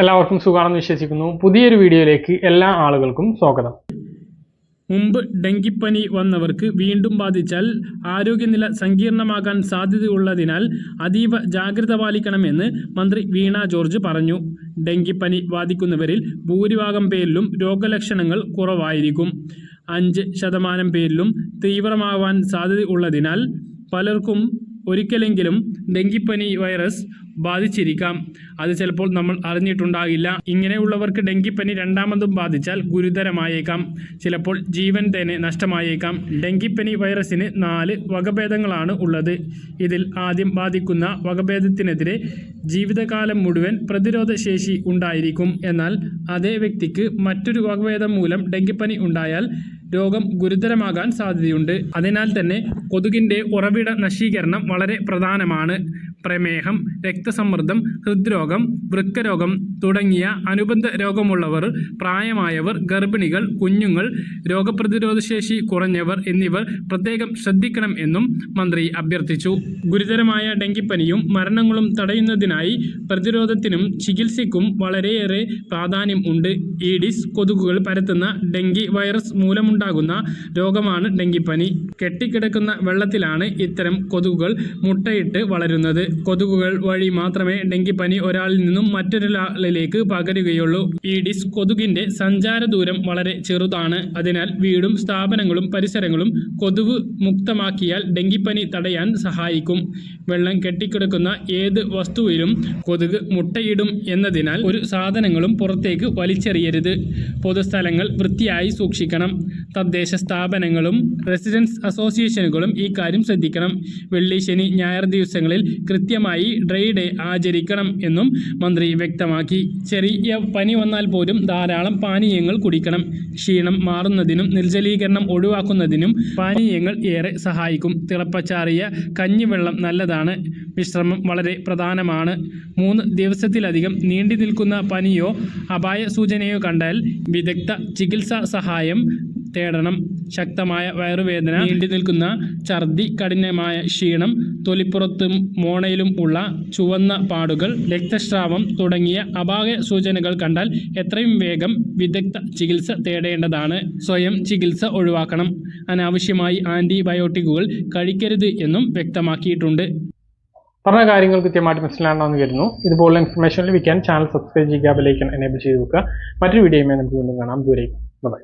എല്ലാവർക്കും സുഖമാണെന്ന് വിശ്വസിക്കുന്നു. പുതിയൊരു വീഡിയോയിലേക്ക് എല്ലാ ആളുകൾക്കും സ്വാഗതം. മുമ്പ് ഡെങ്കിപ്പനി വന്നവർക്ക് വീണ്ടും ബാധിച്ചാൽ ആരോഗ്യനില സങ്കീർണമാകാൻ സാധ്യതയുള്ളതിനാൽ അതീവ ജാഗ്രത പാലിക്കണമെന്ന് മന്ത്രി വീണ ജോർജ് പറഞ്ഞു. ഡെങ്കിപ്പനി ബാധിക്കുന്നവരിൽ ഭൂരിഭാഗം പേരിലും രോഗലക്ഷണങ്ങൾ കുറവായിരിക്കും. അഞ്ച് ശതമാനം പേരിലും തീവ്രമാവാൻ സാധ്യതയുള്ളതിനാൽ പലർക്കും ഒരിക്കലെങ്കിലും ഡെങ്കിപ്പനി വൈറസ് ബാധിച്ചിരിക്കാം. അത് ചിലപ്പോൾ നമ്മൾ അറിഞ്ഞിട്ടുണ്ടാകില്ല. ഇങ്ങനെയുള്ളവർക്ക് ഡെങ്കിപ്പനി രണ്ടാമതും ബാധിച്ചാൽ ഗുരുതരമായേക്കാം. ചിലപ്പോൾ ജീവൻ തന്നെ നഷ്ടമായേക്കാം. ഡെങ്കിപ്പനി വൈറസിന് നാല് വകഭേദങ്ങളാണ് ഉള്ളത്. ഇതിൽ ആദ്യം ബാധിക്കുന്ന വകഭേദത്തിനെതിരെ ജീവിതകാലം മുഴുവൻ പ്രതിരോധ ശേഷി ഉണ്ടായിരിക്കും. എന്നാൽ അതേ വ്യക്തിക്ക് മറ്റൊരു വകഭേദം മൂലം ഡെങ്കിപ്പനി ഉണ്ടായാൽ രോഗം ഗുരുതരമാകാൻ സാധ്യതയുണ്ട്. അതിനാൽ തന്നെ കൊതുകിന്റെ ഉറവിട നശീകരണം വളരെ പ്രധാനമാണ്. പ്രമേഹം രക്തസമ്മർദ്ദം ഹൃദ്രോഗം വൃക്കരോഗം തുടങ്ങിയ അനുബന്ധ രോഗമുള്ളവർ പ്രായമായവർ ഗർഭിണികൾ കുഞ്ഞുങ്ങൾ രോഗപ്രതിരോധശേഷി കുറഞ്ഞവർ എന്നിവർ പ്രത്യേകം ശ്രദ്ധിക്കണം എന്നും മന്ത്രി അഭ്യർത്ഥിച്ചു. ഗുരുതരമായ ഡെങ്കിപ്പനിയും മരണങ്ങളും തടയുന്നതിനായി പ്രതിരോധത്തിനും ചികിത്സയ്ക്കും വളരെയേറെ പ്രാധാന്യം ഉണ്ട്. ഈഡിസ് കൊതുകുകൾ പരത്തുന്ന ഡെങ്കി വൈറസ് മൂലമുണ്ടാകുന്ന രോഗമാണ് ഡെങ്കിപ്പനി. കെട്ടിക്കിടക്കുന്ന വെള്ളത്തിലാണ് ഇത്തരം കൊതുകുകൾ മുട്ടയിട്ട് വളരുന്നത്. കൊതുകുകൾ വഴി മാത്രമേ ഡെങ്കിപ്പനി ഒരാളിൽ നിന്നും മറ്റൊരാളിലേക്ക് പകരുകയുള്ളൂ. ഈഡിസ് കൊതുകിന്റെ സഞ്ചാര ദൂരം വളരെ ചെറുതാണ്. അതിനാൽ വീടും സ്ഥാപനങ്ങളും പരിസരങ്ങളും കൊതുക് മുക്തമാക്കിയാൽ ഡെങ്കിപ്പനി തടയാൻ സഹായിക്കും. വെള്ളം കെട്ടിക്കിടക്കുന്ന ഏത് വസ്തുവിലും കൊതുക് മുട്ടയിടും എന്നതിനാൽ ഒരു സാധനങ്ങളും പുറത്തേക്ക് വലിച്ചെറിയരുത്. പൊതുസ്ഥലങ്ങൾ വൃത്തിയായി സൂക്ഷിക്കണം. തദ്ദേശ സ്ഥാപനങ്ങളും റെസിഡൻസ് അസോസിയേഷനുകളും ഈ കാര്യം ശ്രദ്ധിക്കണം. വെള്ളി ശനി ഞായർ ദിവസങ്ങളിൽ കൃത്യമായി ഡ്രൈ ഡേ ആചരിക്കണം എന്നും മന്ത്രി വ്യക്തമാക്കി. ചെറിയ പനി വന്നാൽ പോലും ധാരാളം പാനീയങ്ങൾ കുടിക്കണം. ക്ഷീണം മാറുന്നതിനും നിർജലീകരണം ഒഴിവാക്കുന്നതിനും പാനീയങ്ങൾ ഏറെ സഹായിക്കും. തിളപ്പച്ചാറിയ കഞ്ഞിവെള്ളം നല്ലതാണ്. വിശ്രമം വളരെ പ്രധാനമാണ്. മൂന്ന് ദിവസത്തിലധികം നീണ്ടു നിൽക്കുന്ന പനിയോ അപായ സൂചനയോ കണ്ടാൽ വിദഗ്ധ ചികിത്സാ സഹായം തേടണം. ശക്തമായ വയറുവേദന നീണ്ടു നിൽക്കുന്ന ഛർദി കഠിനമായ ക്ഷീണം തൊലിപ്പുറത്തും മോണയിലും ഉള്ള ചുവന്ന പാടുകൾ രക്തസ്രാവം തുടങ്ങിയ അപാക സൂചനകൾ കണ്ടാൽ എത്രയും വേഗം വിദഗ്ധ ചികിത്സ തേടേണ്ടതാണ്. സ്വയം ചികിത്സ ഒഴിവാക്കണം. അനാവശ്യമായി ആന്റിബയോട്ടിക്കുകൾ കഴിക്കരുത് എന്നും വ്യക്തമാക്കിയിട്ടുണ്ട്. പറഞ്ഞ കാര്യങ്ങൾ കൃത്യമായിട്ട് മനസ്സിലാണെന്ന് കരുതുന്നു. ഇതുപോലുള്ള ഇൻഫർമേഷൻ ലഭിക്കാൻ ചാനൽ സബ്സ്ക്രൈബ് ചെയ്യുക ബെലൈക്കൻ എനേബിൾ ചെയ്ത് വെക്കുക. മറ്റൊരു വീഡിയോയുമായി നമുക്ക് വീണ്ടും കാണാം. ദൂരേക്ക് ബൈ